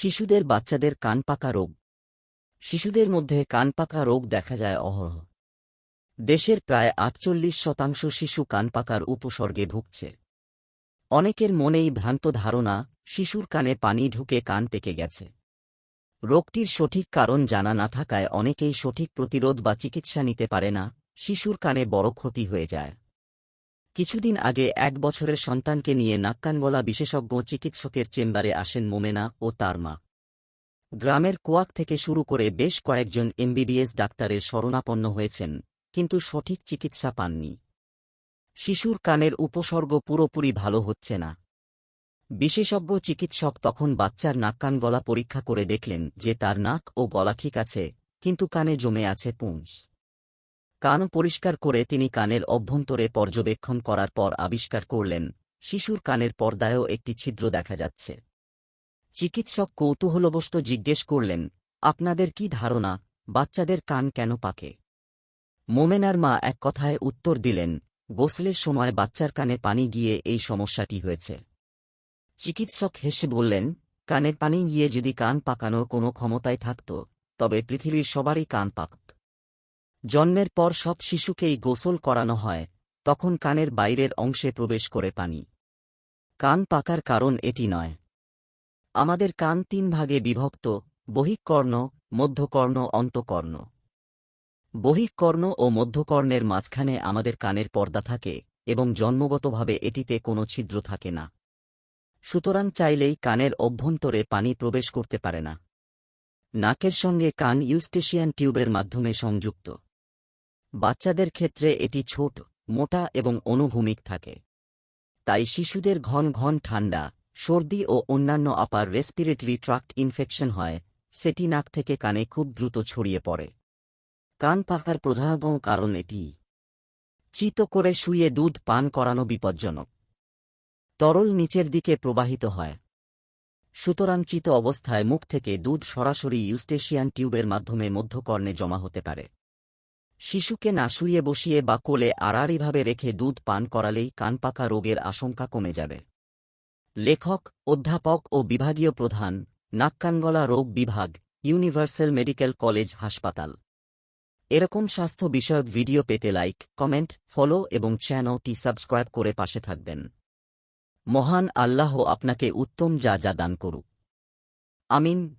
শিশুদের বাচ্চাদের কান পাকা রোগ। শিশুদের মধ্যে কান পাকা রোগ দেখা যায় অহরহ। দেশের প্রায় আটচল্লিশ শতাংশ শিশু কান পাকার উপসর্গে ভুগছে। অনেকের মনেই ভ্রান্ত ধারণা, শিশুর কানে পানি ঢুকে কান পেকে গেছে। রোগটির সঠিক কারণ জানা না থাকায় অনেকেই সঠিক প্রতিরোধ বা চিকিৎসা নিতে পারে না, শিশুর কানে বড় ক্ষতি হয়ে যায়। কিছুদিন আগে এক বছরের সন্তানকে নিয়ে নাক্কানগলা বিশেষজ্ঞ চিকিৎসকের চেম্বারে আসেন মোমেনা ও তার মা। গ্রামের কোয়াক থেকে শুরু করে বেশ কয়েকজন এমবিবিএস ডাক্তারের শরণাপন্ন হয়েছেন, কিন্তু সঠিক চিকিৎসা পাননি। শিশুর কানের উপসর্গ পুরোপুরি ভালো হচ্ছে না। বিশেষজ্ঞ চিকিৎসক তখন বাচ্চার নাক্কান গলা পরীক্ষা করে দেখলেন যে তার নাক ও গলা ঠিক আছে, কিন্তু কানে জমে আছে পুঁজ কান পরিষ্কার করে তিনি কানের অভ্যন্তরে পর্যবেক্ষণ করার পর আবিষ্কার করলেন, শিশুর কানের পর্দায়ও একটি ছিদ্র দেখা যাচ্ছে। চিকিৎসক কৌতূহলবশত জিজ্ঞেস করলেন, আপনাদের কি ধারণা, বাচ্চাদের কান কেন পাকে? মোমেনার মা এক কথায় উত্তর দিলেন, গোসলের সময় বাচ্চার কানে পানি গিয়ে এই সমস্যাটি হয়েছে। চিকিৎসক হেসে বললেন, কানে পানি গিয়ে যদি কান পাকানোর কোনো ক্ষমতায় থাকত, তবে পৃথিবীর সবারই কান পাকত জন্মের পর সব শিশুকেই গোসল করানো হয়, তখন কানের বাইরের অংশে প্রবেশ করে পানি। কান পাকার কারণ এটি নয়। আমাদের কান তিন ভাগে বিভক্ত, বহিঃকর্ণ, মধ্যকর্ণ, অন্তকর্ণ। বহিকর্ণ ও মধ্যকর্ণের মাঝখানে আমাদের কানের পর্দা থাকে এবং জন্মগতভাবে এটিতে কোনো ছিদ্র থাকে না। সুতরাং চাইলেই কানের অভ্যন্তরে পানি প্রবেশ করতে পারে না। নাকের সঙ্গে কান ইউস্টেশিয়ান টিউবের মাধ্যমে সংযুক্ত। বাচ্চাদের ক্ষেত্রে এটি ছোট, মোটা এবং অনুভূমিক থাকে। তাই শিশুদের ঘন ঘন ঠান্ডা, সর্দি ও অন্যান্য আপার রেসপিরেটরি ট্রাক্ট ইনফেকশন হয়, সেটি নাক থেকে কানে খুব দ্রুত ছড়িয়ে পড়ে। কান পাকার প্রধানতম কারণ এটি। চিত করে শুয়ে দুধ পান করানো বিপজ্জনক। তরল নিচের দিকে প্রবাহিত হয়। সুতরাং চিত অবস্থায় মুখ থেকে দুধ সরাসরি ইউস্টেশিয়ান টিউবের মাধ্যমে মধ্যকর্ণে জমা হতে পারে। শিশুকে না শুয়ে বসিয়ে বা কোলে আড়াআড়িভাবে রেখে দুধ পান করালেই কানপাকা রোগের আশঙ্কা কমে যাবে। লেখক, অধ্যাপক ও বিভাগীয় প্রধান, নাক্কানগলা রোগ বিভাগ, ইউনিভার্সাল মেডিকেল কলেজ হাসপাতাল। এরকম স্বাস্থ্য বিষয়ক ভিডিও পেতে লাইক, কমেন্ট, ফলো এবং চ্যানেলটি সাবস্ক্রাইব করে পাশে থাকবেন। মহান আল্লাহ আপনাকে উত্তম যা যা দান করুক। আমিন।